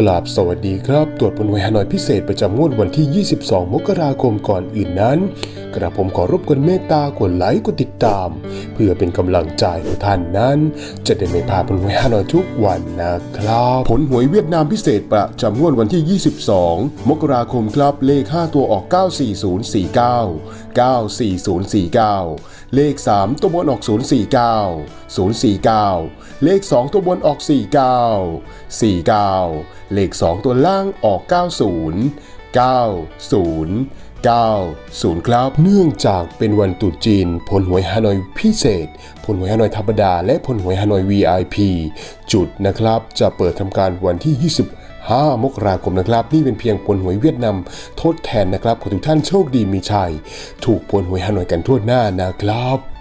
กราบสวัสดีครับ ตรวจบนหวยฮานอยพิเศษประจำงวดวันที่ 22 มกราคมก่อนอื่นนั้น กระผมขอรบกวนเมตตากดไลค์กดติดตาม เพื่อเป็นกำลังใจให้ท่านนั้น จะได้ไม่พลาดผลหวยฮานอยทุกวันนะครับ ผลหวยเวียดนามพิเศษประจำงวดวันที่ 22 มกราคมครับเลข 5 ตัวออก 94049 94049 เลข 3 ตัวบนออก 049 049 เลข 2 ตัวบนออก 49 49 เลข 2 ตัวล่างออก 90 90 90 ครับ เนื่องจากเป็นวันตรุษจีน ผลหวยฮานอยพิเศษ ผลหวยฮานอยธรรมดา และผลหวยฮานอย VIP จุดนะครับ จะเปิดทำการวันที่25มกราคมนะครับ นี่เป็นเพียงผลหวยเวียดนามทดแทนนะครับ ขอทุกท่านโชคดีมีชัย ถูกผลหวยฮานอยกันทั่วหน้านะครับ